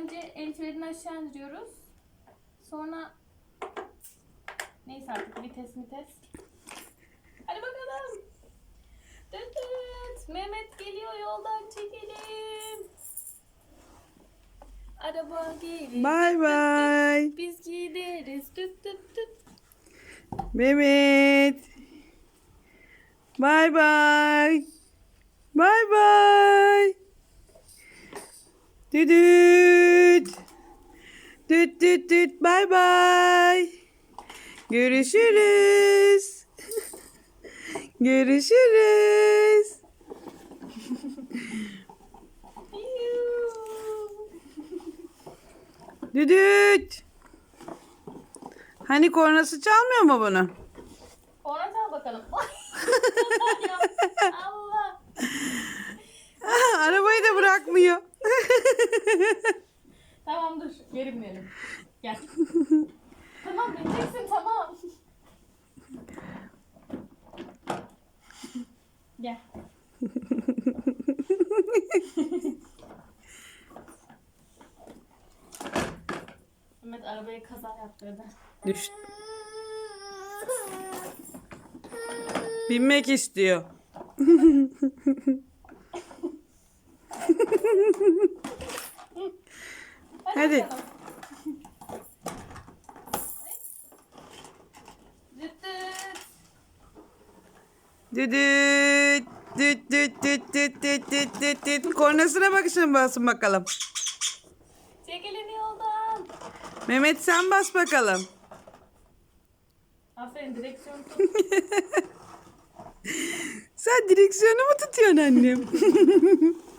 önce el frenini aşağı indiriyoruz. Sonra neyse artık vites vites. Hadi bakalım. Dıt dıt. Mehmet geliyor yoldan çekelim. Araba gelir. Bay bay. Biz gideriz. Düt düt düt. Mehmet. Bay bay. Bay bay. Düdüt. Düt düt düt bay bay. Görüşürüz. Görüşürüz. Düdüt. Hani kornası çalmıyor mu bunu? Ona çal bakalım. Allah. Arabayı da bırakmıyor. Geri binelim. Gel. tamam bineceksin tamam. Gel. Mehmet arabaya kaza yaptırdı. Düş. Binmek istiyor. Hadi. bakalım. Düdüt. Düt düt düt düt düt düt düt düt. Kornasına bakışın basın bakalım. Çekilin yoldan. Mehmet sen bas bakalım. Aferin direksiyon tut. Sen direksiyonu mu tutuyorsun annem?